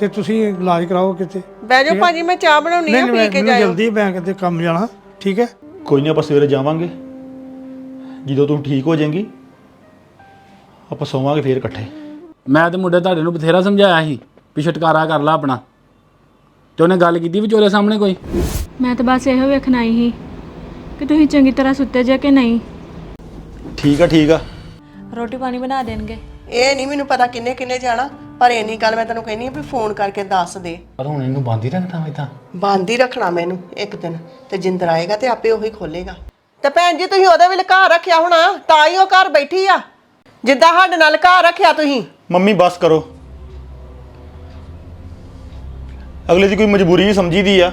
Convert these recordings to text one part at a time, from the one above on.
ਤੇ ਤੁਸੀਂ ਇਲਾਜ ਕਰਾਓ ਕਿਤੇ। ਬਹਿ ਜਾਓ ਭਾਜੀ ਮੈਂ ਚਾਹ ਬਣਾਉਣੀ ਆ ਪੀ ਕੇ ਮੈਨੂੰ ਜਾਇਓ। ਜਲਦੀ ਮੈਂ ਕਿਤੇ ਕੰਮ ਜਾਣਾ ਠੀਕ ਹੈ? ਕੋਈ ਨਹੀਂ ਆਪਾਂ ਸਵੇਰੇ ਜਾਵਾਂਗੇ। ਜਦੋਂ ਤੂੰ ਠੀਕ ਹੋ ਜਾਏਂਗੀ ਆਪਾਂ ਸੋਵਾਂਗੇ ਫੇਰ ਇਕੱਠੇ। ਮੈਂ ਤੇ ਮੁੰਡੇ ਤੁਹਾਡੇ ਨੂੰ ਬਥੇਰਾ ਸਮਝਾਇਆ ਸੀ ਵੀ ਛੁਟਕਾਰਾ ਕਰ ਲਾ ਆਪਣਾ। ਤੇ ਉਹਨੇ ਗੱਲ ਕੀਤੀ ਵਿਚੋਲੇ ਸਾਹਮਣੇ ਕੋਈ? ਮੈਂ ਤਾਂ ਬਸ ਇਹੋ ਵੇਖਣਾ ਹੀ ਸੀ ਕਿ ਤੁਸੀਂ ਚੰਗੀ ਤਰ੍ਹਾਂ ਸੁੱਤੇ ਜੇ ਕਿ ਨਹੀਂ। ਠੀਕ ਆ ਠੀਕ ਆ। ਰੋਟੀ ਪਾਣੀ ਬਣਾ ਦੇਣਗੇ। ਇਹ ਨਹੀਂ ਮੈਨੂੰ ਪਤਾ ਕਿੰਨੇ ਕਿੰਨੇ ਜਾਣਾ। ਪਰ ਇੰਨੀ ਗੱਲ ਮੈਂ ਤੈਨੂੰ ਕਹਿੰਨੀ ਆ ਵੀ ਫੋਨ ਕਰਕੇ ਦੱਸ ਦੇ। ਪਰ ਹੁਣ ਇਹਨੂੰ ਬੰਦ ਹੀ ਰੱਖਦਾ ਮੈਂ ਤਾਂ। ਬੰਦ ਹੀ ਰੱਖਣਾ ਮੈਨੂੰ ਇੱਕ ਦਿਨ ਤੇ ਜਿੰਦਰ ਆਏਗਾ ਤੇ ਆਪੇ ਉਹੀ ਖੋਲੇਗਾ। ਤੇ ਭੈਣ ਜੀ ਤੁਸੀਂ ਉਹਦੇ ਵੀ ਘਰ ਰੱਖਿਆ ਹੋਣਾ ਤਾਂ ਹੀ ਉਹ ਘਰ ਬੈਠੀ ਆ। ਜਿੱਦਾਂ ਸਾਡੇ ਨਾਲ ਘਰ ਰੱਖਿਆ ਤੁਸੀਂ। ਮੰਮੀ ਬਸ ਕਰੋ। ਅਗਲੇ ਦੀ ਕੋਈ ਮਜਬੂਰੀ ਵੀ ਸਮਝੀਦੀ ਆ।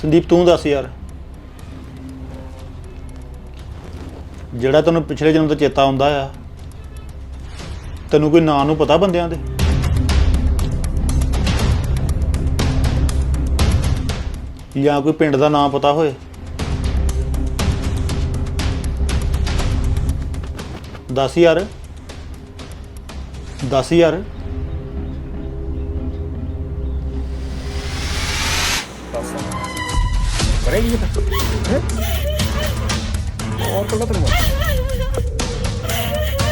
ਸੰਦੀਪ ਤੂੰ ਦੱਸ ਯਾਰ। ਜਿਹੜਾ ਤੈਨੂੰ ਪਿਛਲੇ ਜਨਮ ਦਾ ਚੇਤਾ ਆਉਂਦਾ ਆ ਤੈਨੂੰ ਕੋਈ ਨਾਂ ਨੂੰ ਪਤਾ ਬੰਦਿਆਂ ਦੇ? ਜਾਂ ਕੋਈ ਪਿੰਡ ਦਾ ਨਾਂ ਪਤਾ ਹੋਏ? ਦਸ ਯਾਰ। ਦਸ ਯਾਰ।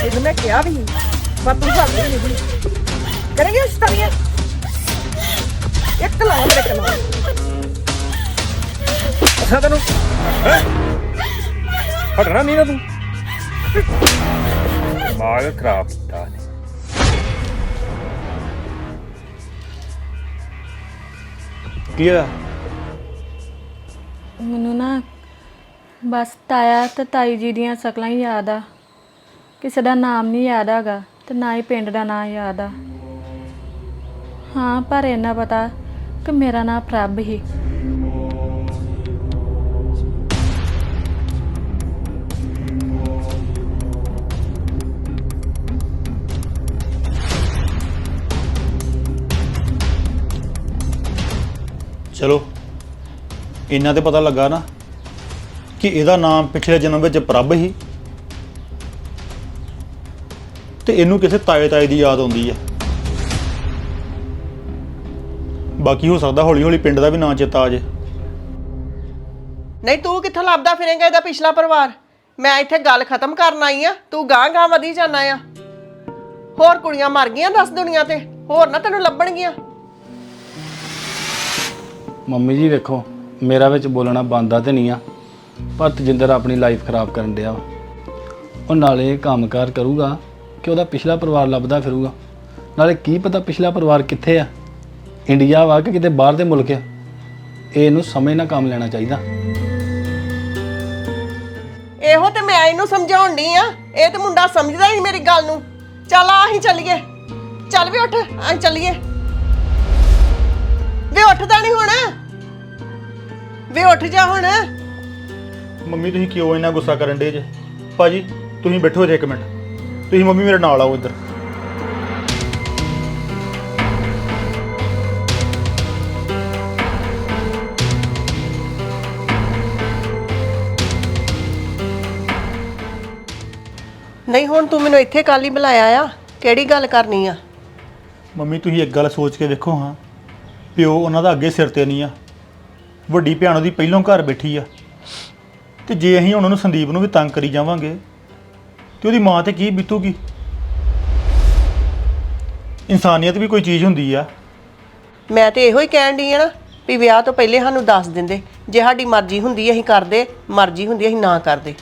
ਇਹ ਮੈਂ ਕਿਹਾ ਵੀ ਪਰ ਤੂੰ ਭਾਵੇਂ ਨਹੀਂ ਕਰੇਂਗੇ ਇਸ ਤਰ੍ਹਾਂ ਇੱਕ ਲਾਉਂ ਦੇ ਕਲਾ ਅੱਛਾ ਤੈਨੂੰ। ਹੈਂ? ਹਟਣਾ ਨਹੀਂ ਨਾ ਤੂੰ। ਦਿਮਾਗ ਖਰਾਬ ਕੀਤਾ ਨੇ। ਕੀ ਹੋਇਆ? ਮੈਨੂੰ ਨਾ ਬਸ ਤਾਇਆ ਤੇ ਤਾਈ ਜੀ ਦੀਆਂ ਸ਼ਕਲਾਂ ਹੀ ਯਾਦ ਆ। ਕਿਸੇ ਦਾ ਨਾਮ ਨਹੀਂ ਯਾਦ ਹੈਗਾ। ਤੇ ਨਾ ਹੀ ਪਿੰਡ ਦਾ ਨਾਂ ਯਾਦ ਆ। ਹਾਂ, ਪਰ ਇਹਨਾਂ ਪਤਾ ਕਿ ਮੇਰਾ ਨਾਂ ਪ੍ਰਭ ਹੀ। ਚਲੋ, ਇੰਨਾ ਤੇ ਪਤਾ ਲੱਗਾ ਨਾ ਕਿ ਇਹਦਾ ਨਾਮ ਪਿਛਲੇ ਜਨਮ ਵਿੱਚ ਪ੍ਰਭ ਹੀ। ਤੇ ਇਹਨੂੰ ਕਿਸੇ ਤਾਏ ਤਾਏ ਦੀ ਯਾਦ ਆਉਂਦੀ ਆ। ਬਾਕੀ ਹੋ ਸਕਦਾ ਹੌਲੀ ਹੌਲੀ ਪਿੰਡ ਦਾ ਵੀ ਨਾਂ ਚੇਤਾ ਆ ਜੇ ਨਹੀਂ ਤੂੰ ਕਿੱਥੋਂ ਲੱਭਦਾ ਫਿਰੇਂਗਾ ਇਹਦਾ ਪਿਛਲਾ ਪਰਿਵਾਰ? ਮੈਂ ਇੱਥੇ ਗੱਲ ਖਤਮ ਕਰਨ ਆਈ ਆ ਤੂੰ ਗਾਂ ਗਾਂ ਵਧੀ ਜਾਣਾ ਆ। ਹੋਰ ਕੁੜੀਆਂ ਮਰ ਗਈਆਂ ਦੱਸ ਦੁਨੀਆ ਤੇ ਹੋਰ ਨਾ ਤੈਨੂੰ ਲੱਭਣਗੀਆਂ। ਮੰਮੀ ਜੀ ਵੇਖੋ ਮੇਰਾ ਵਿੱਚ ਬੋਲਣਾ ਬੰਦਾ ਤੇ ਨਹੀਂ ਆ ਪਰ ਤਜਿੰਦਰ ਆਪਣੀ ਲਾਈਫ ਖਰਾਬ ਕਰਨ ਡਿਆ ਵਾ। ਉਹ ਨਾਲੇ ਕੰਮਕਾਰ ਕਰੂਗਾ ਕਿ ਉਹਦਾ ਪਿਛਲਾ ਪਰਿਵਾਰ ਲੱਭਦਾ ਫਿਰੂਗਾ। ਨਾਲੇ ਕੀ ਪਤਾ ਪਿਛਲਾ ਪਰਿਵਾਰ ਕਿੱਥੇ ਆ? ਇੰਡੀਆ ਵਾ ਕਿ ਕਿਤੇ ਬਾਹਰ ਦੇ ਮੁਲਕ ਆ? ਇਹ ਇਹਨੂੰ ਸਮਝ ਨਾਲ ਕੰਮ ਲੈਣਾ ਚਾਹੀਦਾ। ਇਹੋ ਤੇ ਮੈਂ ਇਹਨੂੰ ਸਮਝਾਉਣ ਡਈ ਆ। ਇਹ ਤੇ ਮੁੰਡਾ ਸਮਝਦਾ ਹੀ ਨਹੀਂ ਮੇਰੀ ਗੱਲ ਨੂੰ। ਚੱਲ ਆ ਅਸੀਂ ਚੱਲੀਏ। ਚੱਲ ਵੀ ਉੱਠ ਅਸੀਂ ਚੱਲੀਏ। ਵੇ ਉੱਠਦਾ ਨਹੀਂ ਹੁਣ। ਵੇ ਉੱਠ ਜਾ ਹੁਣ। ਮੰਮੀ ਤੁਸੀਂ ਕਿਉਂ ਇੰਨਾ ਗੁੱਸਾ ਕਰਨ ਡੇ ਜੇ? ਭਾਜੀ ਤੁਸੀਂ ਬੈਠੋ ਜੇ ਇੱਕ ਮਿੰਟ। ਤੁਸੀਂ ਮੰਮੀ ਮੇਰੇ ਨਾਲ ਆਓ ਇੱਧਰ। ਨਹੀਂ ਹੁਣ ਤੂੰ ਮੈਨੂੰ ਇੱਥੇ ਕੱਲ ਹੀ ਬੁਲਾਇਆ ਆ। ਕਿਹੜੀ ਗੱਲ ਕਰਨੀ ਆ? ਮੰਮੀ ਤੁਸੀਂ ਇੱਕ ਗੱਲ ਸੋਚ ਕੇ ਦੇਖੋ ਹਾਂ। ਪਿਓ ਉਹਨਾਂ ਦਾ ਅੱਗੇ ਸਿਰ ਤੇ ਨਹੀਂ ਆ। ਵੱਡੀ ਭੈਣ ਉਹਦੀ ਪਹਿਲੋਂ ਘਰ ਬੈਠੀ ਆ। ਤੇ ਜੇ ਅਸੀਂ ਉਹਨਾਂ ਨੂੰ ਸੰਦੀਪ ਨੂੰ ਵੀ ਤੰਗ ਕਰੀ ਜਾਵਾਂਗੇ ਤੇ ਉਹਦੀ ਮਾਂ ਤੇ ਕੀ ਬੀਤੂਗੀ? ਇਨਸਾਨੀਅਤ ਵੀ ਕੋਈ ਚੀਜ਼ ਹੁੰਦੀ ਆ। ਮੈਂ ਤੇ ਇਹੋ ਹੀ ਕਹਿਣ ਡਈ ਆ ਨਾ ਵੀ ਵਿਆਹ ਤੋਂ ਪਹਿਲੇ ਸਾਨੂੰ ਦੱਸ ਦਿੰਦੇ ਜੇ ਸਾਡੀ ਮਰਜ਼ੀ ਹੁੰਦੀ ਅਸੀਂ ਕਰਦੇ ਮਰਜ਼ੀ ਹੁੰਦੀ ਅਸੀਂ ਨਾ ਕਰਦੇ।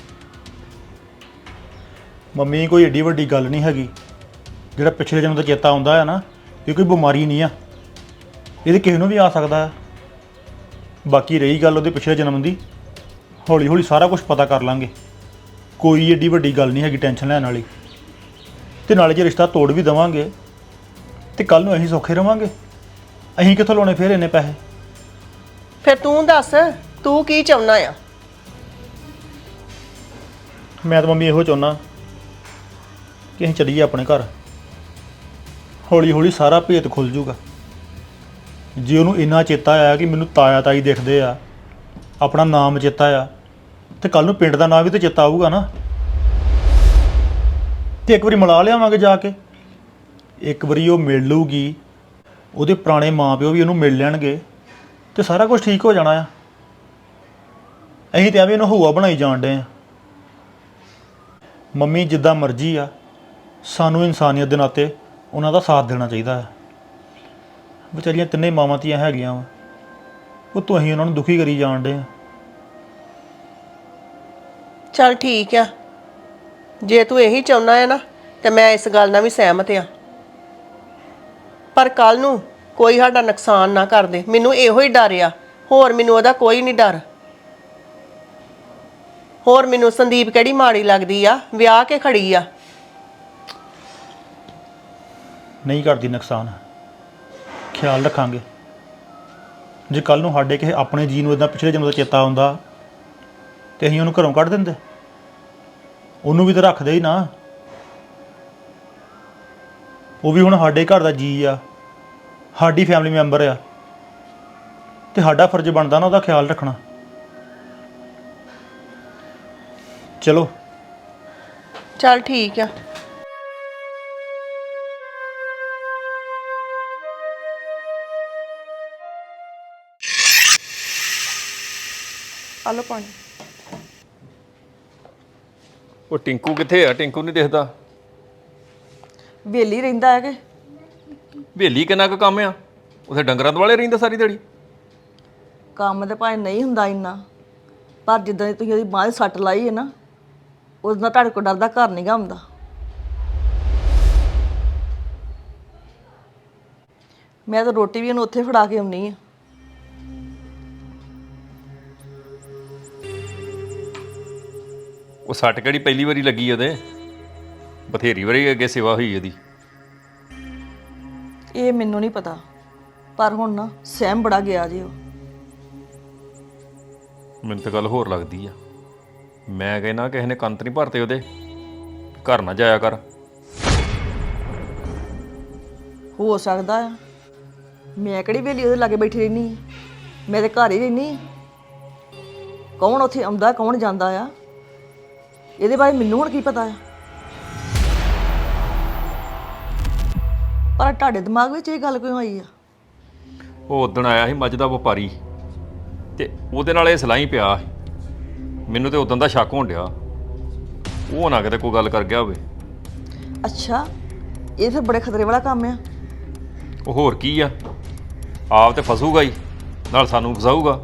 ਮੰਮੀ ਕੋਈ ਏਡੀ ਵੱਡੀ ਗੱਲ ਨਹੀਂ ਹੈਗੀ। ਜਿਹੜਾ ਪਿਛਲੇ ਜਨਮ ਦਾ ਚੇਤਾ ਆਉਂਦਾ ਆ ਨਾ ਇਹ ਕੋਈ ਬਿਮਾਰੀ ਨਹੀਂ ਆ। ਇਹਦੇ ਕਿਸੇ ਨੂੰ ਵੀ ਆ ਸਕਦਾ ਹੈ ਬਾਕੀ ਰਹੀ ਗੱਲ ਉਹਦੇ ਪਿਛਲੇ ਜਨਮ ਦੀ। ਹੌਲੀ ਹੌਲੀ ਸਾਰਾ ਕੁਝ ਪਤਾ ਕਰ ਲਾਂਗੇ। ਕੋਈ ਏਡੀ ਵੱਡੀ ਗੱਲ ਨਹੀਂ ਹੈਗੀ ਟੈਨਸ਼ਨ ਲੈਣ ਵਾਲੀ। ਤੇ ਨਾਲੇ ਜੇ ਰਿਸ਼ਤਾ ਤੋੜ ਵੀ ਦਵਾਂਗੇ ਤੇ ਕੱਲ ਨੂੰ ਅਸੀਂ ਸੌਖੇ ਰਵਾਂਗੇ। ਅਸੀਂ ਕਿੱਥੋਂ ਲਾਉਣੇ ਫੇਰ ਇੰਨੇ ਪੈਸੇ? ਫਿਰ ਤੂੰ ਦੱਸ ਤੂੰ ਕੀ ਚਾਹੁੰਦਾ ਆ? ਮੈਂ ਤਾਂ ਮੰਮੀ ਇਹੋ ਚਾਹੁੰਦਾ ਕਿ ਅਸੀਂ ਚੱਲੀਏ ਆਪਣੇ ਘਰ। ਹੌਲੀ ਹੌਲੀ ਸਾਰਾ ਭੇਤ ਖੁੱਲ ਜੂਗਾ ਜੇ ਉਹਨੂੰ ਇੰਨਾ ਚੇਤਾ ਆਇਆ ਕਿ ਮੈਨੂੰ ਤਾਇਆ ਤਾਈ ਦਿਖਦੇ ਆ ਆਪਣਾ ਨਾਮ ਚੇਤਾ ਆ ਤੇ ਕੱਲ ਨੂੰ ਪਿੰਡ ਦਾ ਨਾਂ ਵੀ ਤੇ ਚੇਤਾ ਆਊਗਾ ਨਾ। ਤੇ ਇੱਕ ਵਾਰੀ ਮਿਲਾ ਲਿਆਵਾਂਗੇ ਜਾ ਕੇ। ਇੱਕ ਵਾਰੀ ਉਹ ਮਿਲ ਲੂਗੀ ਉਹਦੇ ਪੁਰਾਣੇ ਮਾਪਿਓ ਵੀ ਉਹਨੂੰ ਮਿਲ ਲੈਣਗੇ। ਤੇ ਸਾਰਾ ਕੁਝ ਠੀਕ ਹੋ ਜਾਣਾ ਆ। ਅਸੀਂ ਤੇ ਐਵੇਂ ਉਹਨੂੰ ਹੂਆ ਬਣਾਈ ਜਾਣ ਡੇ ਆ। ਮੰਮੀ ਜਿੱਦਾਂ ਮਰਜ਼ੀ ਆ। ਸਾਨੂੰ ਇਨਸਾਨੀਅਤ ਦੇ ਨਾਤੇ ਉਹਨਾਂ ਦਾ ਸਾਥ ਦੇਣਾ ਚਾਹੀਦਾ ਹੈ ਵਿਚਾਰੀਆਂ ਤਿੰਨੇ ਮਾਵਾਂ ਧੀਆਂ ਹੈਗੀਆਂ ਵਾ। ਉਹ ਤੋਂ ਅਸੀਂ ਉਹਨਾਂ ਨੂੰ ਦੁਖੀ ਕਰੀ ਜਾਣ ਡੇ ਆ। ਚੱਲ ਠੀਕ ਆ। ਜੇ ਤੂੰ ਇਹੀ ਚਾਹੁੰਦਾ ਹੈ ਨਾ, ਤੇ ਮੈਂ ਇਸ ਗੱਲ ਨਾਲ ਵੀ ਸਹਿਮਤ ਆ ਪਰ ਕੱਲ ਨੂੰ ਕੋਈ ਸਾਡਾ ਨੁਕਸਾਨ ਨਾ ਕਰ ਦੇ। ਮੈਨੂੰ ਇਹੋ ਹੀ ਡਰ ਆ। ਹੋਰ ਮੈਨੂੰ ਉਹਦਾ ਕੋਈ ਨਹੀਂ ਡਰ। ਹੋਰ ਮੈਨੂੰ ਸੰਦੀਪ ਕਿਹੜੀ ਮਾੜੀ ਲੱਗਦੀ ਆ? ਵਿਆਹ ਕੇ ਖੜੀ ਆ। ਨਹੀਂ ਕਰਦੀ ਨੁਕਸਾਨ। ਖਿਆਲ ਰੱਖਾਂਗੇ। ਜੇ ਕੱਲ ਨੂੰ ਸਾਡੇ ਕਿਸੇ ਆਪਣੇ ਜੀ ਨੂੰ ਇਦਾਂ ਪਿਛਲੇ ਜਨਮ ਦਾ ਚੇਤਾ ਆਉਂਦਾ, ਤੇ ਅਸੀਂ ਉਹਨੂੰ ਘਰੋਂ ਕੱਢ ਦਿੰਦੇ। ਉਹਨੂੰ ਵੀ ਤਾਂ ਰੱਖਦੇ ਹੀ ਨਾ। ਉਹ ਵੀ ਹੁਣ ਸਾਡੇ ਘਰ ਦਾ ਜੀ ਆ। ਸਾਡੀ ਫੈਮਿਲੀ ਮੈਂਬਰ ਆ। ਤੇ ਸਾਡਾ ਫਰਜ਼ ਬਣਦਾ ਨਾ ਉਹਦਾ ਖਿਆਲ ਰੱਖਣਾ। ਚਲੋ। ਚੱਲ ਠੀਕ ਆ। ਆਲੋ ਪਾਣੀ। ਉਹ ਟਿੰਕੂ ਕਿੱਥੇ ਆ? ਟਿੰਕੂ ਨਹੀਂ ਦਿਖਦਾ। ਵੇਲੀ ਰਹਿੰਦਾ ਹੈ ਕਿ ਹਵੇਲੀ ਕਿੰਨਾ ਕੁ ਕੰਮ ਆ? ਉਥੇ ਡੰਗਰਾਂ ਦੁਆਲੇ ਰਹਿੰਦਾ ਸਾਰੀ ਦਿਹਾੜੀ? ਕੰਮ ਤੇ ਭਾਵੇਂ ਨਹੀਂ ਹੁੰਦਾ ਇੰਨਾ ਪਰ ਜਿੱਦਾਂ ਦੀ ਤੁਸੀਂ ਉਹਦੀ ਬਾਂਹ 'ਤੇ ਸੱਟ ਲਾਈ ਹੈ ਨਾ ਉਸ ਨਾਲ ਤੁਹਾਡੇ ਕੋਲ ਡਰਦਾ ਘਰ ਨਹੀਂ ਗਾ ਹੁੰਦਾ ਮੈਂ ਤਾਂ ਰੋਟੀ ਵੀ ਉਹਨੂੰ ਉੱਥੇ ਫੜਾ ਕੇ ਆਉਣੀ ਆ ਉਹ ਸੱਟ ਕਿਹੜੀ ਪਹਿਲੀ ਵਾਰੀ ਲੱਗੀ ਉਹਦੇ? ਬਥੇਰੀ ਵਾਰੀ ਅੱਗੇ ਸੇਵਾ ਹੋਈ ਉਹਦੀ। ਇਹ ਮੈਨੂੰ ਨਹੀਂ ਪਤਾ ਪਰ ਹੁਣ ਨਾ ਸਹਿਮ ਬੜਾ ਗਿਆ ਜੀ ਉਹ। ਮੈਨੂੰ ਤਾਂ ਗੱਲ ਹੋਰ ਲੱਗਦੀ ਆ। ਮੈਂ ਕਹਿੰਦਾ ਕਿਸੇ ਨੇ ਕੰਤ ਨਹੀਂ ਭਰਤੇ ਉਹਦੇ। ਘਰ ਨਾ ਜਾਇਆ ਕਰ। ਹੋ ਸਕਦਾ ਆ। ਮੈਂ ਕਿਹੜੀ ਵੇਲੀ ਉਹਦੇ ਲਾਗੇ ਬੈਠੀ ਰਹਿਣੀ ਮੈਂ ਤੇ ਘਰ ਹੀ ਰਹਿਣੀ ਕੌਣ ਉੱਥੇ ਆਉਂਦਾ ਕੌਣ ਜਾਂਦਾ ਆ? ਇਹਦੇ ਬਾਰੇ ਮੈਨੂੰ ਹੁਣ ਕੀ ਪਤਾ ਆ ਪਰ ਤੁਹਾਡੇ ਦਿਮਾਗ ਵਿੱਚ ਇਹ ਗੱਲ ਕਿਉਂ ਆਈ ਆ? ਉਹ ਉਦਣ ਆਇਆ ਸੀ ਮੱਝ ਦਾ ਵਪਾਰੀ ਤੇ ਉਹਦੇ ਨਾਲ ਇਹ ਸਲਾਈ ਪਿਆ ਸੀ। ਮੈਨੂੰ ਤੇ ਉਦੋਂ ਦਾ ਸ਼ੱਕ ਹੋਣ ਡਿਆ। ਉਹ ਨਾ ਕਿਤੇ ਕੋਈ ਗੱਲ ਕਰ ਗਿਆ ਹੋਵੇ। ਅੱਛਾ ਇਹ ਫਿਰ ਬੜੇ ਖਤਰੇ ਵਾਲਾ ਕੰਮ ਆ। ਉਹ ਹੋਰ ਕੀ ਆ? ਆਪ ਤੇ ਫਸੂਗਾ ਹੀ ਨਾਲ ਸਾਨੂੰ ਫਸਾਊਗਾ।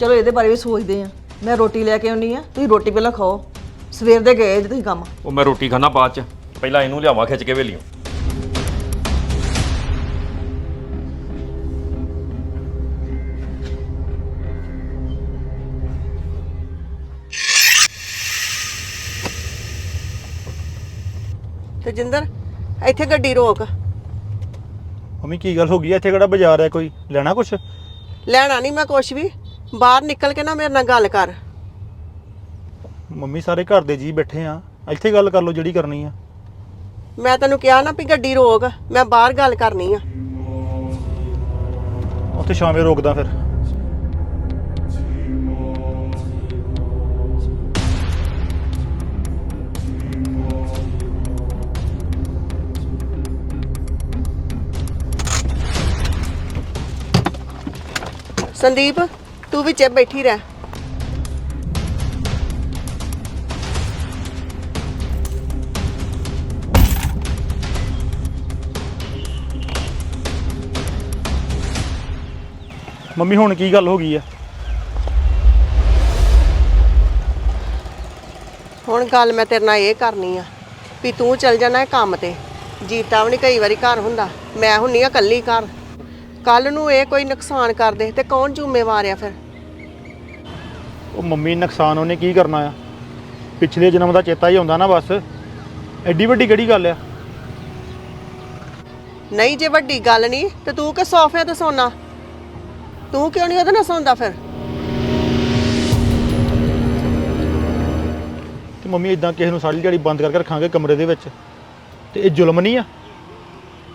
ਚਲੋ ਇਹਦੇ ਬਾਰੇ ਵੀ ਸੋਚਦੇ ਆ। ਮੈਂ ਰੋਟੀ ਲੈ ਕੇ ਆਉਣੀ ਆ ਤੁਸੀਂ ਰੋਟੀ ਪਹਿਲਾਂ ਖਾਓ। ਸਵੇਰ ਦੇ ਗਏ ਜੇ ਤੁਸੀਂ ਕੰਮ। ਉਹ ਮੈਂ ਰੋਟੀ ਖਾਣਾ ਬਾਅਦ ਚ। ਪਹਿਲਾਂ ਇਹਨੂੰ ਲਿਆਵਾਂ ਖਿੱਚ ਕੇ ਵੇਲੀਓ। ਤੇ ਜਿੰਦਰ ਇੱਥੇ ਗੱਡੀ ਰੋਕ। ਮੰਮੀ ਕੀ ਗੱਲ ਹੋ ਗਈ? ਇੱਥੇ ਕਿਹੜਾ ਬਾਜ਼ਾਰ ਹੈ ਕੋਈ? ਲੈਣਾ ਕੁਛ? ਲੈਣਾ ਨਹੀਂ ਮੈਂ ਕੁਛ ਵੀ। ਬਾਹਰ ਨਿਕਲ ਕੇ ਨਾ ਮੇਰੇ ਨਾਲ ਗੱਲ ਕਰ। ਮੰਮੀ ਸਾਰੇ ਘਰ ਦੇ ਜੀ ਬੈਠੇ ਆ। ਇੱਥੇ ਗੱਲ ਕਰ ਲਓ ਜਿਹੜੀ ਕਰਨੀ ਆ। ਮੈਂ ਤੈਨੂੰ ਕਿਹਾ ਨਾ ਵੀ ਗੱਡੀ ਰੋਕ ਮੈਂ ਬਾਹਰ ਗੱਲ ਕਰਨੀ ਆ। ਉੱਥੇ ਸ਼ਾਮੇ ਰੋਕਦਾ ਫਿਰ। ਸੰਦੀਪ ਤੂੰ ਵਿੱਚੇ ਬੈਠੀ ਰਹਿ। ਮੰਮੀ ਹੁਣ ਕੀ ਗੱਲ ਹੋ ਗਈ ਆ? ਹੁਣ ਗੱਲ ਮੈਂ ਤੇਰੇ ਨਾਲ ਇਹ ਕਰਨੀ ਆ ਵੀ ਤੂੰ ਚੱਲ ਜਾਣਾ ਹੈ ਕੰਮ ਤੇ। ਜੀਤਾ ਵੀ ਨਹੀਂ ਕਈ ਵਾਰੀ ਘਰ ਹੁੰਦਾ। ਮੈਂ ਹੁੰਨੀ ਆ ਕੱਲੀ ਘਰ। ਕੱਲ ਨੂੰ ਇਹ ਕੋਈ ਨੁਕਸਾਨ ਕਰ ਦੇ ਤੇ ਕੌਣ ਜ਼ਿੰਮੇਵਾਰ ਆ ਫਿਰ? ਉਹ ਮੰਮੀ ਨੁਕਸਾਨ ਉਹਨੇ ਕੀ ਕਰਨਾ ਆ? ਪਿਛਲੇ ਜਨਮ ਦਾ ਚੇਤਾ ਹੀ ਆਉਂਦਾ ਨਾ ਬਸ। ਐਡੀ ਵੱਡੀ ਕਿਹੜੀ ਗੱਲ ਆ? ਨਹੀਂ ਜੇ ਵੱਡੀ ਗੱਲ ਨਹੀਂ ਤੇ ਤੂੰ ਕਿ ਸੋਫੇ ਤੇ ਸੌਣਾ ਤੂੰ ਕਿਉਂ ਨਹੀਂ ਉਹਦੇ ਨਾਲ ਸੌਂਦਾ ਫਿਰ? ਤੇ ਮੰਮੀ ਇਦਾਂ ਕਿਸੇ ਨੂੰ ਸਾਰੀ ਦਿਹਾੜੀ ਬੰਦ ਕਰਕੇ ਰੱਖਾਂਗੇ ਕਮਰੇ ਦੇ ਵਿੱਚ। ਤੇ ਇਹ ਜ਼ੁਲਮ ਨਹੀਂ ਆ?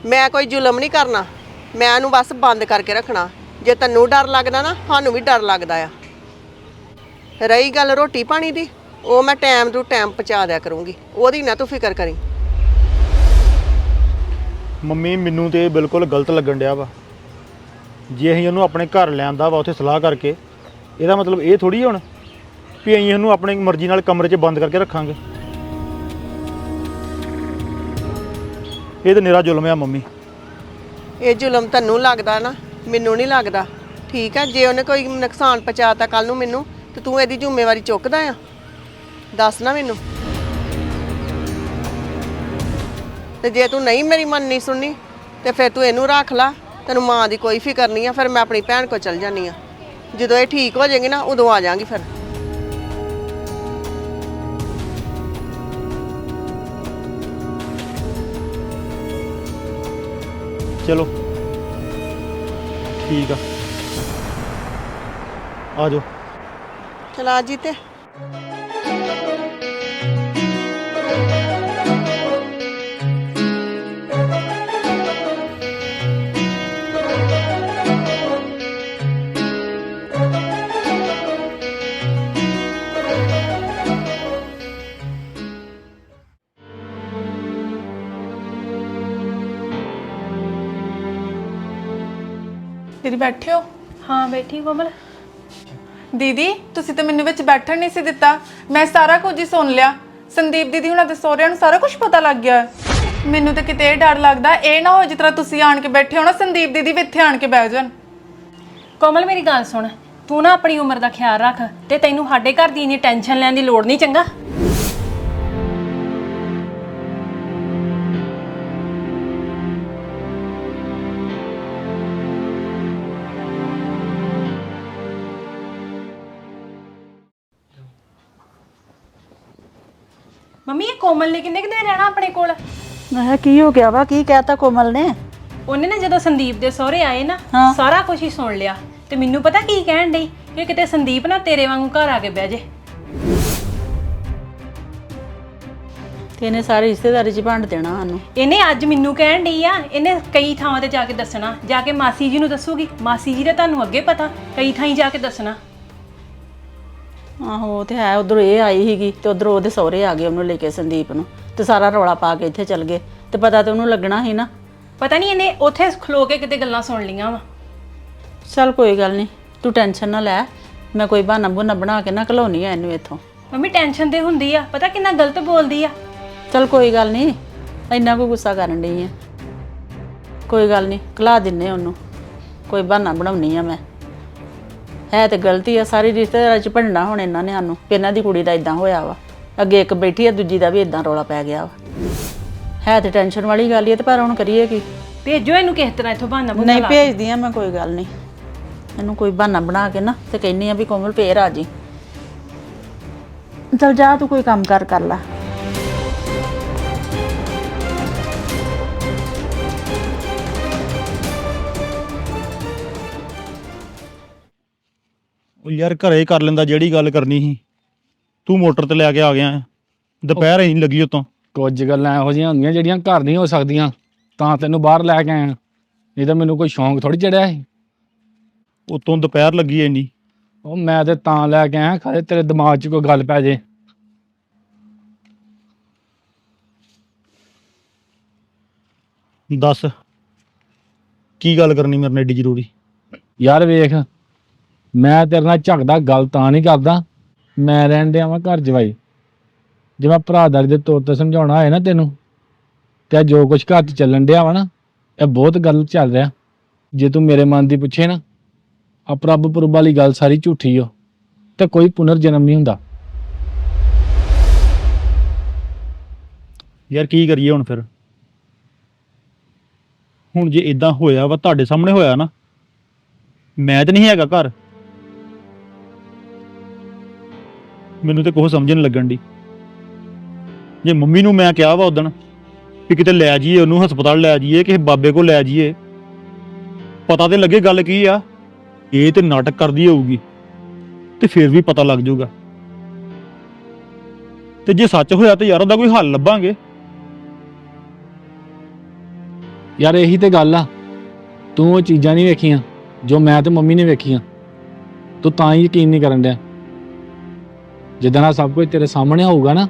ਮੈਂ ਕੋਈ ਜ਼ੁਲਮ ਨਹੀਂ ਕਰਨਾ। ਮੈਂ ਉਹਨੂੰ ਬਸ ਬੰਦ ਕਰਕੇ ਰੱਖਣਾ। ਜੇ ਤੈਨੂੰ ਡਰ ਲੱਗਦਾ ਨਾ, ਸਾਨੂੰ ਵੀ ਡਰ ਲੱਗਦਾ ਆ। ਰਹੀ ਗੱਲ ਰੋਟੀ ਪਾਣੀ ਦੀ, ਉਹ ਮੈਂ ਟਾਈਮ ਟੂ ਟਾਈਮ ਪਹੁੰਚਾ ਦਿਆ ਕਰੂੰਗੀ। ਉਹਦੀ ਨਾ ਤੂੰ ਫਿਕਰ ਕਰੀ। ਮੰਮੀ, ਮੈਨੂੰ ਤੇ ਇਹ ਬਿਲਕੁਲ ਗਲਤ ਲੱਗਣ ਡਿਆ ਵਾ। ਜੇ ਅਸੀਂ ਉਹਨੂੰ ਆਪਣੇ ਘਰ ਲਿਆਂਦਾ ਵਾ, ਉੱਥੇ ਸਲਾਹ ਕਰਕੇ, ਇਹਦਾ ਮਤਲਬ ਇਹ ਥੋੜੀ ਹੁਣ ਵੀ ਅਸੀਂ ਉਹਨੂੰ ਆਪਣੀ ਮਰਜ਼ੀ ਨਾਲ ਕਮਰੇ 'ਚ ਬੰਦ ਕਰਕੇ ਰੱਖਾਂਗੇ। ਇਹ ਤਾਂ ਨਿਰਾ ਜ਼ੁਲਮ ਆ ਮੰਮੀ। ਇਹ ਜ਼ੁਲਮ ਤੈਨੂੰ ਲੱਗਦਾ ਨਾ, ਮੈਨੂੰ ਨਹੀਂ ਲੱਗਦਾ। ਠੀਕ ਆ ਜੇ ਉਹਨੇ ਕੋਈ ਨੁਕਸਾਨ ਪਹੁੰਚਾਤਾ ਕੱਲ ਨੂੰ ਮੈਨੂੰ, ਤੇ ਤੂੰ ਇਹਦੀ ਜ਼ਿੰਮੇਵਾਰੀ ਚੁੱਕਦਾ ਆ। ਦੱਸ ਨਾ ਮੈਨੂੰ। ਤੇ ਜੇ ਤੂੰ ਨਹੀਂ ਮੇਰੀ ਮੰਨਣੀ ਸੁਣਨੀ, ਤੇ ਫਿਰ ਤੂੰ ਇਹਨੂੰ ਰੱਖ ਲਾ। ਤੈਨੂੰ ਮਾਂ ਦੀ ਕੋਈ ਫਿਕਰ ਨਹੀਂ ਆ, ਫਿਰ ਮੈਂ ਆਪਣੀ ਭੈਣ ਕੋਲ ਚਲ ਜਾਨੀ ਆ। ਜਦੋਂ ਇਹ ਠੀਕ ਹੋ ਜਾਏਗੀ ਨਾ, ਉਦੋਂ ਆ ਜਾਾਂਗੀ ਫਿਰ। ਚਲੋ। ਠੀਕ ਆ। ਆ ਜਾਓ। ਚਲਾ ਜੀ ਤੇ ਦੀਦੀ ਬੈਠੇ ਹੋ? ਹਾਂ ਬੈਠੀ ਕੋਮਲ। ਦੀਦੀ ਤੁਸੀਂ ਤਾਂ ਮੈਨੂੰ ਵਿੱਚ ਬੈਠਣ ਨਹੀਂ ਸੀ ਦਿੱਤਾ। ਮੈਂ ਸਾਰਾ ਕੁਝ ਹੀ ਸੁਣ ਲਿਆ। ਸੰਦੀਪ ਦੀਦੀ ਹੁਣਾਂ ਦੇ ਸਹੁਰਿਆਂ ਨੂੰ ਸਾਰਾ ਕੁਝ ਪਤਾ ਲੱਗ ਗਿਆ। ਹੈ। ਮੈਨੂੰ ਤਾਂ ਕਿਤੇ ਇਹ ਡਰ ਲੱਗਦਾ ਇਹ ਨਾ ਹੋ ਜਿਸ ਤਰ੍ਹਾਂ ਤੁਸੀਂ ਆਣ ਕੇ ਬੈਠੇ ਹੋ ਨਾ ਸੰਦੀਪ ਦੀਦੀ ਵੀ ਇੱਥੇ ਆਣ ਕੇ ਬਹਿ ਜਾਣ। ਕੋਮਲ ਮੇਰੀ ਗੱਲ ਸੁਣ। ਤੂੰ ਨਾ ਆਪਣੀ ਉਮਰ ਦਾ ਖਿਆਲ ਰੱਖ ਤੇ ਤੈਨੂੰ ਸਾਡੇ ਘਰ ਦੀ ਇੰਨੀ ਟੈਨਸ਼ਨ ਲੈਣ ਦੀ ਲੋੜ ਨਹੀਂ ਚੰਗਾ? ਮੰਮੀ ਇਹ ਕੋਮਲ ਨੇ ਕਿੰਨੇ ਕੁ ਦਿਨ ਰਹਿਣਾ ਆਪਣੇ ਕੋਲ? ਮੈਂ ਕਿਹਾ ਕੀ ਹੋ ਗਿਆ ਵਾ? ਕੀ ਕਹਿਤਾ ਕੋਮਲ ਨੇ? ਉਹਨੇ ਨਾ ਜਦੋਂ ਸੰਦੀਪ ਦੇ ਸਹੁਰੇ ਆਏ ਨਾ ਸਾਰਾ ਕੁਝ ਹੀ ਸੁਣ ਲਿਆ। ਤੇ ਮੈਨੂੰ ਪਤਾ ਕੀ ਕਹਿਣ ਡਈ? ਕਿ ਕਿਤੇ ਸੰਦੀਪ ਨਾ ਤੇਰੇ ਵਾਂਗੂ ਘਰ ਆ ਕੇ ਬਹਿ ਜੇ। ਤੇ ਇਹਨੇ ਸਾਰੇ ਰਿਸ਼ਤੇਦਾਰੀ ਚ ਵੰਡ ਦੇਣਾ ਸਾਨੂੰ। ਇਹਨੇ ਅੱਜ ਮੈਨੂੰ ਕਹਿਣ ਡਈ ਆ ਇਹਨੇ ਕਈ ਥਾਵਾਂ ਤੇ ਜਾ ਕੇ ਦੱਸਣਾ। ਜਾ ਕੇ ਮਾਸੀ ਜੀ ਨੂੰ ਦੱਸੂਗੀ। ਮਾਸੀ ਜੀ ਦਾ ਤੁਹਾਨੂੰ ਅੱਗੇ ਪਤਾ ਕਈ ਥਾਈਂ ਜਾ ਕੇ ਦੱਸਣਾ। ਆਹੋ ਉਹ ਤੇ ਹੈ ਉਧਰ ਇਹ ਆਈ ਸੀਗੀ ਤੇ ਉਧਰ ਉਹਦੇ ਸਹੁਰੇ ਆ ਗਏ ਉਹਨੂੰ ਲੈ ਕੇ ਸੰਦੀਪ ਨੂੰ ਤੇ ਸਾਰਾ ਰੌਲਾ ਪਾ ਕੇ ਇੱਥੇ ਚੱਲ ਗਏ ਤੇ ਪਤਾ ਤੇ ਉਹਨੂੰ ਲੱਗਣਾ ਸੀ ਨਾ। ਪਤਾ ਨਹੀਂ ਇਹਨੇ ਉੱਥੇ ਖਲੋ ਕੇ ਕਿਤੇ ਗੱਲਾਂ ਸੁਣ ਲੀਆਂ ਵਾ। ਚੱਲ ਕੋਈ ਗੱਲ ਨਹੀਂ ਤੂੰ ਟੈਨਸ਼ਨ ਨਾ ਲੈ ਮੈਂ ਕੋਈ ਬਹਾਨਾ ਬੁਨਾ ਬਣਾ ਕੇ ਨਾ ਘਲਾਉਣੀ ਆ ਇਹਨੂੰ ਇੱਥੋਂ। ਮੰਮੀ ਟੈਨਸ਼ਨ ਤੇ ਹੁੰਦੀ ਆ ਪਤਾ ਕਿੰਨਾ ਗਲਤ ਬੋਲਦੀ ਆ। ਚੱਲ ਕੋਈ ਗੱਲ ਨਹੀਂ ਇੰਨਾ ਕੋ ਗੁੱਸਾ ਕਰਨ ਡਈ ਆ। ਕੋਈ ਗੱਲ ਨਹੀਂ ਘਲਾ ਦਿੰਨੇ ਉਹਨੂੰ ਕੋਈ ਬਹਾਨਾ ਬਣਾਉਣੀ ਆ ਮੈਂ। ਹੈ ਤੇ ਗਲਤੀ ਆ ਸਾਰੀ ਰਿਸ਼ਤੇਦਾਰਾਂ ਚ ਭੰਡਣਾ ਹੁਣ ਇਹਨਾਂ ਨੇ ਸਾਨੂੰ ਵੀ ਇਹਨਾਂ ਦੀ ਕੁੜੀ ਦਾ ਇਦਾਂ ਹੋਇਆ ਵਾ। ਅੱਗੇ ਇੱਕ ਬੈਠੀ ਆ ਦੂਜੀ ਦਾ ਵੀ ਇਦਾਂ ਰੌਲਾ ਪੈ ਗਿਆ ਵਾ। ਹੈ ਤੇ ਟੈਨਸ਼ਨ ਵਾਲੀ ਗੱਲ ਹੀ ਆ ਤੇ ਪਰ ਹੁਣ ਕਰੀਏ ਕੀ? ਭੇਜੋ ਇਹਨੂੰ ਕਿਸੇ ਤਰ੍ਹਾਂ ਇੱਥੋਂ ਬਹਾਨਾ ਬੁਨਾ ਨਹੀਂ ਭੇਜਦੀ ਆ ਮੈਂ ਕੋਈ ਗੱਲ ਨਹੀਂ। ਇਹਨੂੰ ਕੋਈ ਬਹਾਨਾ ਬਣਾ ਕੇ ਨਾ ਤੇ ਕਹਿੰਨੀ ਆ ਵੀ ਕੋਮਲ ਫੇਰ ਆ ਜੀ। ਚਲ ਜਾ ਤੂੰ ਕੋਈ ਕੰਮ ਕਰ ਕਰ ਲੈ। ਉਹ ਯਾਰ ਘਰੇ ਕਰ ਲੈਂਦਾ ਜਿਹੜੀ ਗੱਲ ਕਰਨੀ ਸੀ। ਤੂੰ ਮੋਟਰ ਤੇ ਲੈ ਕੇ ਆ ਗਿਆ। ਦੁਪਹਿਰ ਹੀ ਨਹੀਂ ਲੱਗੀ ਉਤੋਂ। ਕੁਝ ਗੱਲਾਂ ਇਹੋ ਜਿਹੀਆਂ ਹੁੰਦੀਆਂ ਜਿਹੜੀਆਂ ਘਰ ਨਹੀਂ ਹੋ ਸਕਦੀਆਂ। ਤਾਂ ਤੈਨੂੰ ਬਾਹਰ ਲੈ ਕੇ ਆਇਆ। ਨਹੀਂ ਤਾਂ ਮੈਨੂੰ ਕੋਈ ਸ਼ੌਂਕ ਥੋੜੀ ਚੜਿਆ ਸੀ। ਉਤੋਂ ਦੁਪਹਿਰ ਲੱਗੀ ਐ ਇੰਨੀ। ਉਹ ਮੈਂ ਤੇ ਤਾਂ ਲੈ ਕੇ ਆਇਆ। ਖਰੇ ਤੇਰੇ ਦਿਮਾਗ 'ਚ ਕੋਈ ਗੱਲ ਪੈ ਜੇ। ਦੱਸ। ਕੀ ਗੱਲ ਕਰਨੀ ਮੇਰੇ ਨਾਲ ਏਡੀ ਜ਼ਰੂਰੀ? ਯਾਰ ਵੇਖ। ਮੈਂ ਤੇਰੇ ਨਾਲ ਝਗਦਾ ਗੱਲ ਤਾਂ ਨਹੀਂ ਕਰਦਾ। ਮੈਂ ਰਹਿਣ ਡਿਆ ਵਾਂ ਘਰ ਜਵਾਈ। ਜੇ ਮੈਂ ਭਰਾਦਾਰੀ ਦੇ ਤੌਰ ਤੇ ਸਮਝਾਉਣਾ ਹੋਏ ਨਾ ਤੈਨੂੰ, ਤੇ ਆਹ ਜੋ ਕੁਝ ਘਰ 'ਚ ਚੱਲਣ ਡਿਆ ਵਾ ਨਾ, ਇਹ ਬਹੁਤ ਗਲਤ ਚੱਲ ਰਿਹਾ। ਜੇ ਤੂੰ ਮੇਰੇ ਮਨ ਦੀ ਪੁੱਛੇ ਨਾ ਆ ਪ੍ਰਭ ਪੁਰਬ ਵਾਲੀ ਗੱਲ ਸਾਰੀ ਝੂਠੀ ਓ, ਤੇ ਕੋਈ ਪੁਨਰ ਜਨਮ ਨਹੀਂ ਹੁੰਦਾ। ਯਾਰ ਕੀ ਕਰੀਏ ਹੁਣ ਫਿਰ? ਹੁਣ ਜੇ ਇਦਾਂ ਹੋਇਆ ਵਾ, ਤੁਹਾਡੇ ਸਾਹਮਣੇ ਹੋਇਆ ਨਾ, ਮੈਂ ਤੇ ਨਹੀਂ ਹੈਗਾ ਘਰ। ਮੈਨੂੰ ਤੇ ਕੁਛ ਸਮਝਣ ਲੱਗਣ ਦੀ ਜੇ ਮੰਮੀ ਨੂੰ ਮੈਂ ਕਿਹਾ ਵਾ ਉਦਣ ਵੀ ਕਿਤੇ ਲੈ ਜਾਈਏ, ਉਹਨੂੰ ਹਸਪਤਾਲ ਲੈ ਜਾਈਏ, ਕਿਸੇ ਬਾਬੇ ਕੋਲ ਲੈ ਜਾਈਏ, ਪਤਾ ਤੇ ਲੱਗੇ ਗੱਲ ਕੀ ਆ? ਇਹ ਤੇ ਨਾਟਕ ਕਰਦੀ ਹੋਊਗੀ, ਤੇ ਫਿਰ ਵੀ ਪਤਾ ਲੱਗ ਜਾਊਗਾ। ਤੇ ਜੇ ਸੱਚ ਹੋਇਆ ਤੇ ਯਾਰ ਉਹਦਾ ਕੋਈ ਹੱਲ ਲੱਭਾਂਗੇ। ਯਾਰ ਇਹੀ ਤੇ ਗੱਲ ਆ, ਤੂੰ ਉਹ ਚੀਜ਼ਾਂ ਨਹੀਂ ਵੇਖੀਆਂ ਜੋ ਮੈਂ ਤੇ ਮੰਮੀ ਨੇ ਵੇਖੀਆਂ। ਤੂੰ ਤਾਂ ਹੀ ਯਕੀਨ ਨਹੀਂ ਕਰਨ ਡਿਆ। ਜਿੱਦਾਂ ਆ ਸਭ ਕੁਝ ਤੇਰੇ ਸਾਹਮਣੇ ਹੋਊਗਾ ਨਾ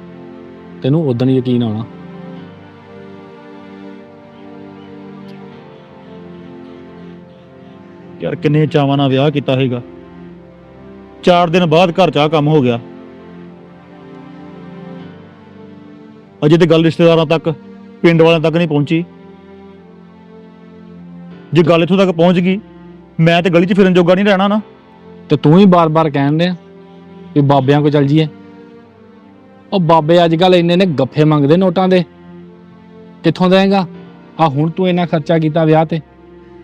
ਤੈਨੂੰ ਉਦੋਂ ਯਕੀਨ ਆਉਣਾ। ਯਾਰ ਕਿੰਨੇ ਚਾਵਾਂ ਨਾਲ ਵਿਆਹ ਕੀਤਾ ਹੈਗਾ 4 ਦਿਨ ਬਾਅਦ ਘਰ 'ਚ ਆਹ ਕੰਮ ਹੋ ਗਿਆ। ਅਜੇ ਤੇ ਗੱਲ ਰਿਸ਼ਤੇਦਾਰਾਂ ਤੱਕ ਪਿੰਡ ਵਾਲਿਆਂ ਤੱਕ ਨਹੀਂ ਪਹੁੰਚੀ। ਜੇ ਗੱਲ ਇੱਥੋਂ ਤੱਕ ਪਹੁੰਚ ਗਈ ਮੈਂ ਤੇ ਗਲੀ 'ਚ ਫਿਰਨ ਜੋਗਾ ਨਹੀਂ ਰਹਿਣਾ ਨਾ। ਤੇ ਤੂੰ ਹੀ ਬਾਰ-ਬਾਰ ਕਹਿਣ ਡਿਆ। ਵੀ ਬਾਬਿਆਂ ਕੋ ਚੱਲ ਜੀਏ ਉਹ ਬਾਬੇ ਅੱਜ ਕੱਲ ਇੰਨੇ ਨੇ ਗੱਫੇ ਮੰਗਦੇ ਨੋਟਾਂ ਦੇ। ਕਿੱਥੋਂ ਦੇਂਗਾ ਆ ਹੁਣ ਤੂੰ ਇੰਨਾ ਖਰਚਾ ਕੀਤਾ ਵਿਆਹ ਤੇ।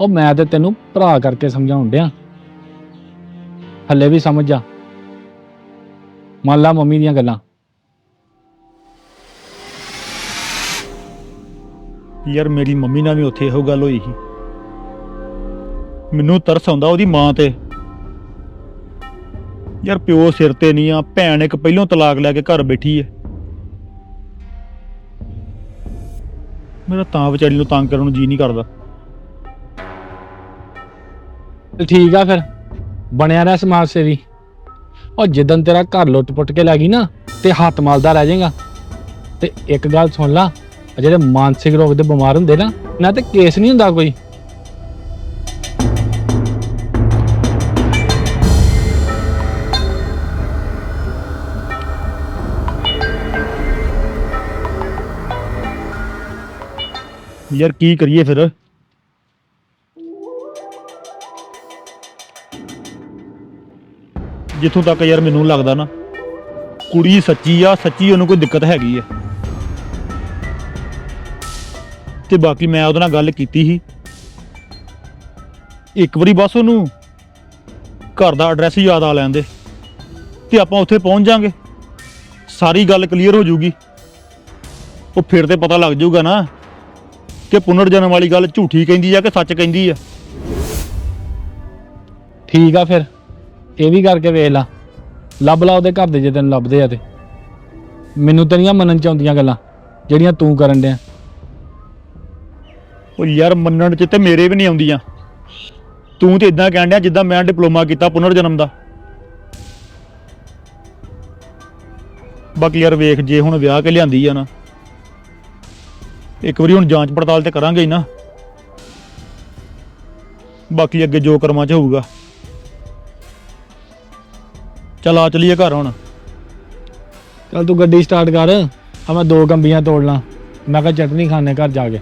ਉਹ ਮੈਂ ਤੇ ਤੈਨੂੰ ਭਰਾ ਕਰਕੇ ਸਮਝਾਉਣ ਡਿਆ। ਹੱਲੇ ਵੀ ਸਮਝ ਜਾ। ਮੰਨ ਲਾ ਮੰਮੀ ਦੀਆਂ ਗੱਲਾਂ। ਯਾਰ ਮੇਰੀ ਮੰਮੀ ਨਾਲ ਵੀ ਉੱਥੇ ਇਹੋ ਗੱਲ ਹੋਈ ਸੀ। ਮੈਨੂੰ ਤਰਸ ਆਉਂਦਾ ਉਹਦੀ ਮਾਂ ਤੇ। ਯਾਰ ਪਿਓ ਸਿਰ ਤੇ ਨਹੀਂ ਆ, ਭੈਣ ਇੱਕ ਪਹਿਲੋਂ ਤਲਾਕ ਲੈ ਕੇ ਘਰ ਬੈਠੀ ਹੈ ਮੇਰਾ ਤਾਂ ਵਿਚਾਰੀ ਨੂੰ ਤੰਗ ਕਰਨ ਨੂੰ ਜੀ ਨਹੀਂ ਕਰਦਾ। ਤੇ ਠੀਕ ਆ ਫਿਰ, ਬਣਿਆ ਰਹਿ ਸਮਾਜ ਸੇਵੀ। ਉਹ ਜਿੱਦਨ ਤੇਰਾ ਘਰ ਲੁੱਟ-ਪੁੱਟ ਕੇ ਲੈ ਗਈ ਨਾ, ਤੇ ਹੱਥ ਮਲਦਾ ਰਹਿ ਜਾਏਗਾ। ਤੇ ਇੱਕ ਗੱਲ ਸੁਣ ਲਾ, ਆਹ ਜਿਹੜੇ ਮਾਨਸਿਕ ਰੋਗ ਦੇ ਬਿਮਾਰ ਹੁੰਦੇ ਨਾ ਨਾ ਤੇ ਕੇਸ ਨਹੀਂ ਹੁੰਦਾ ਕੋਈ। ਯਾਰ ਕੀ ਕਰੀਏ ਫਿਰ? ਜਿੱਥੋਂ ਤੱਕ ਯਾਰ ਮੈਨੂੰ ਲੱਗਦਾ ਨਾ, ਕੁੜੀ ਸੱਚੀ ਆ, ਸੱਚੀ ਉਹਨੂੰ ਕੋਈ ਦਿੱਕਤ ਹੈਗੀ ਆ। ਤੇ ਬਾਕੀ ਮੈਂ ਉਹਦੇ ਨਾਲ ਗੱਲ ਕੀਤੀ ਸੀ। ਇੱਕ ਵਾਰੀ ਬਸ ਉਹਨੂੰ ਘਰ ਦਾ ਐਡਰੈਸ ਯਾਦ ਆ ਲੈਣ ਦੇ, ਤੇ ਆਪਾਂ ਉੱਥੇ ਪਹੁੰਚ ਜਾਾਂਗੇ। ਸਾਰੀ ਗੱਲ ਕਲੀਅਰ ਹੋ ਜਾਊਗੀ ਉਹ ਫਿਰ ਤੇ ਪਤਾ ਲੱਗ ਜਾਊਗਾ ਨਾ। ਕਿ ਪੁਨਰ ਜਨਮ ਵਾਲੀ ਗੱਲ ਝੂਠੀ ਕਹਿੰਦੀ ਆ ਕਿ ਸੱਚ ਕਹਿੰਦੀ ਆ? ਠੀਕ ਆ ਫਿਰ ਇਹ ਵੀ ਕਰਕੇ ਵੇਖ ਲਾ। ਲੱਭ ਲਾ ਉਹਦੇ ਘਰ ਦੇ ਜੇ ਤੈਨੂੰ ਲੱਭਦੇ ਆ ਤੇ। ਮੈਨੂੰ ਤਾਂ ਨਹੀਂ ਮੰਨਣ ਚ ਆਉਂਦੀਆਂ ਗੱਲਾਂ ਜਿਹੜੀਆਂ ਤੂੰ ਕਰਨ ਡਿਆ। ਉਹ ਯਾਰ ਮੰਨਣ ਚ ਤੇ ਮੇਰੇ ਵੀ ਨਹੀਂ ਆਉਂਦੀਆਂ। ਤੂੰ ਤੇ ਇਦਾਂ ਕਹਿਣ ਡਿਆ ਜਿੱਦਾਂ ਮੈਂ ਡਿਪਲੋਮਾ ਕੀਤਾ ਪੁਨਰ ਜਨਮ ਦਾ। ਬਾਕੀ ਯਾਰ ਵੇਖ ਜੇ ਹੁਣ ਵਿਆਹ ਕੇ ਲਿਆਂਦੀ ਆ ਨਾ ਇੱਕ ਵਾਰੀ ਹੁਣ ਜਾਂਚ ਪੜਤਾਲ ਤੇ ਕਰਾਂਗੇ ਹੀ ਨਾ। ਬਾਕੀ ਅੱਗੇ ਜੋ ਕਰਮਾਂ ਚ ਹੋਊਗਾ। ਚਲ ਆ ਚਲੀਏ ਘਰ ਹੁਣ। ਚੱਲ ਤੂੰ ਗੱਡੀ ਸਟਾਰਟ ਕਰ। ਆ ਮੈਂ ਦੋ ਗੰਬੀਆਂ ਤੋੜ ਲਾਂ ਮੈਂ ਕਿਹਾ ਚਟਨੀ ਖਾਣੇ ਘਰ ਜਾ ਕੇ।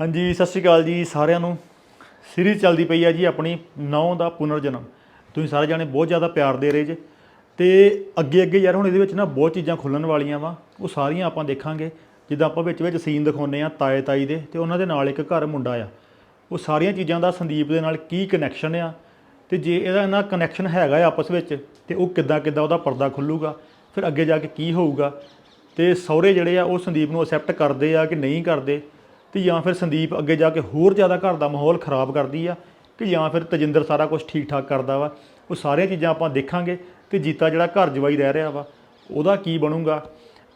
ਹਾਂਜੀ ਸਤਿ ਸ਼੍ਰੀ ਅਕਾਲ ਜੀ ਸਾਰਿਆਂ ਨੂੰ। ਸੀਰੀਜ਼ ਚੱਲਦੀ ਪਈ ਆ ਜੀ ਆਪਣੀ ਨੌ ਦਾ ਪੁਨਰ ਜਨਮ ਤੁਸੀਂ ਸਾਰੇ ਜਾਣੇ ਬਹੁਤ ਜ਼ਿਆਦਾ ਪਿਆਰ ਦੇ ਰਹੇ ਜੇ। ਤੇ ਅੱਗੇ ਅੱਗੇ ਯਾਰ ਹੁਣ ਇਹਦੇ ਵਿੱਚ ਨਾ ਬਹੁਤ ਚੀਜ਼ਾਂ ਖੁੱਲਣ ਵਾਲੀਆਂ ਵਾ। ਉਹ ਸਾਰੀਆਂ ਆਪਾਂ ਦੇਖਾਂਗੇ। ਜਿੱਦਾਂ ਆਪਾਂ ਵਿੱਚ ਵਿੱਚ ਸੀਨ ਦਿਖਾਉਂਦੇ ਆ ਤਾਏ ਤਾਈ ਦੇ ਤੇ ਉਹਨਾਂ ਦੇ ਨਾਲ ਇੱਕ ਘਰ ਮੁੰਡਾ ਆ। ਉਹ ਸਾਰੀਆਂ ਚੀਜ਼ਾਂ ਦਾ ਸੰਦੀਪ ਦੇ ਨਾਲ ਕੀ ਕਨੈਕਸ਼ਨ ਆ ਤੇ ਜੇ ਇਹਦਾ ਇਹਨਾਂ ਕਨੈਕਸ਼ਨ ਹੈਗਾ ਆ ਆਪਸ ਵਿੱਚ ਤੇ ਉਹ ਕਿੱਦਾਂ ਕਿੱਦਾਂ ਉਹਦਾ ਪਰਦਾ ਖੁੱਲੂਗਾ, ਫਿਰ ਅੱਗੇ ਜਾ ਕੇ ਕੀ ਹੋਊਗਾ। ਤੇ ਸਹੁਰੇ ਜਿਹੜੇ ਆ ਉਹ ਸੰਦੀਪ ਨੂੰ ਅਕਸੈਪਟ ਕਰਦੇ ਆ ਕਿ ਨਹੀਂ ਕਰਦੇ। ਤੇ ਜਾਂ ਫਿਰ ਸੰਦੀਪ ਅੱਗੇ ਜਾ ਕੇ ਹੋਰ ਜ਼ਿਆਦਾ ਘਰ ਦਾ ਮਾਹੌਲ ਖਰਾਬ ਕਰਦੀ ਆ ਕਿ ਜਾਂ ਫਿਰ ਤਜਿੰਦਰ ਸਾਰਾ ਕੁਝ ਠੀਕ ਠਾਕ ਕਰਦਾ ਵਾ। ਉਹ ਸਾਰੀਆਂ ਚੀਜ਼ਾਂ ਆਪਾਂ ਦੇਖਾਂਗੇ ਤੇ ਜੀਤਾ ਜਿਹੜਾ ਘਰ ਜਵਾਈ ਰਹਿ ਰਿਹਾ ਵਾ, ਉਹਦਾ ਕੀ ਬਣੂਗਾ?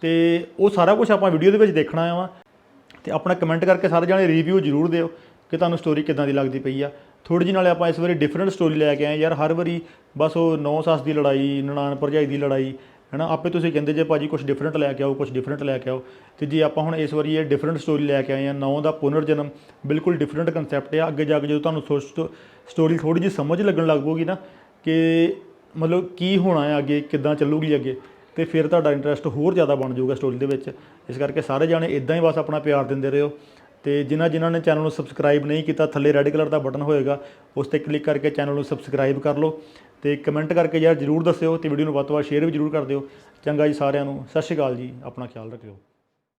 ਤੇ ਉਹ ਸਾਰਾ ਕੁਝ ਆਪਾਂ ਵੀਡੀਓ ਦੇ ਵਿੱਚ ਦੇਖਣਾ ਵਾ। ਤੇ ਆਪਣਾ ਕਮੈਂਟ ਕਰਕੇ ਸਾਰੇ ਜਾਣੇ ਰਿਵਿਊ ਜ਼ਰੂਰ ਦਿਓ ਕਿ ਤੁਹਾਨੂੰ ਸਟੋਰੀ ਕਿੱਦਾਂ ਦੀ ਲੱਗਦੀ ਪਈ ਆ। ਥੋੜੀ ਜਿਹੀ ਨਾਲੇ ਆਪਾਂ ਇਸ ਵਾਰੀ ਡਿਫਰੈਂਟ ਸਟੋਰੀ ਲੈ ਕੇ ਆਏ ਯਾਰ, ਹਰ ਵਾਰੀ ਬਸ ਉਹ ਨੌ ਸੱਸ ਦੀ ਲੜਾਈ, ਨਨਾਣ ਭਰਜਾਈ ਦੀ ਲੜਾਈ ਹੈਨਾ? ਆਪੇ ਤੁਸੀਂ ਕਹਿੰਦੇ ਜੇ ਭਾਜੀ ਕੁਝ ਡਿਫਰੈਂਟ ਲੈ ਕੇ ਆਓ ਕੁਝ ਡਿਫਰੈਂਟ ਲੈ ਕੇ ਆਓ। ਤੇ ਜੇ ਆਪਾਂ ਹੁਣ ਇਸ ਵਾਰੀ ਇਹ ਡਿਫਰੈਂਟ ਸਟੋਰੀ ਲੈ ਕੇ ਆਏ ਆ ਨੌ ਦਾ ਪੁਨਰ ਜਨਮ ਬਿਲਕੁਲ ਡਿਫਰੈਂਟ ਕਨਸੈਪਟ ਆ। ਅੱਗੇ ਜਾ ਕੇ ਜਦੋਂ ਤੁਹਾਨੂੰ ਸੋਚ ਸਟੋਰੀ ਥੋੜੀ ਜਿਹੀ ਸਮਝ ਲੱਗਣ ਲੱਗ ਪਊਗੀ ਨਾ ਕਿ ਮਤਲਬ ਕੀ ਹੋਣਾ ਹੈ ਅੱਗੇ, ਕਿੱਦਾਂ ਚੱਲੂਗੀ ਅੱਗੇ, ਤੇ ਫਿਰ ਤੁਹਾਡਾ ਇੰਟਰਸਟ ਹੋਰ ਜ਼ਿਆਦਾ ਬਣ ਜਾਊਗਾ ਸਟੋਰੀ ਦੇ ਵਿੱਚ। ਇਸ ਕਰਕੇ ਸਾਰੇ ਜਾਣੇ ਇਦਾਂ ਹੀ ਬਸ ਆਪਣਾ ਪਿਆਰ ਦਿੰਦੇ ਰਹੋ। ਤੇ ਜਿਨ੍ਹਾਂ ਜਿਨ੍ਹਾਂ ਨੇ ਚੈਨਲ ਨੂੰ ਸਬਸਕ੍ਰਾਈਬ ਨਹੀਂ ਕੀਤਾ, ਥੱਲੇ ਰੈੱਡ ਕਲਰ ਦਾ ਬਟਨ ਹੋਏਗਾ, ਉਸ ਤੇ ਕਲਿੱਕ ਕਰਕੇ ਚੈਨਲ ਨੂੰ ਸਬਸਕ੍ਰਾਈਬ ਕਰ ਲਓ ਤੇ ਕਮੈਂਟ ਕਰਕੇ ਯਾਰ ਜਰੂਰ ਦੱਸਿਓ ਤੇ ਵੀਡੀਓ ਨੂੰ ਵੱਧ ਤੋਂ ਵੱਧ ਸ਼ੇਅਰ ਵੀ ਜਰੂਰ ਕਰ ਦਿਓ। ਚੰਗਾ ਜੀ ਸਾਰਿਆਂ ਨੂੰ, ਸਤਿ ਸ਼੍ਰੀ ਅਕਾਲ ਜੀ, ਆਪਣਾ ਖਿਆਲ ਰੱਖਿਓ।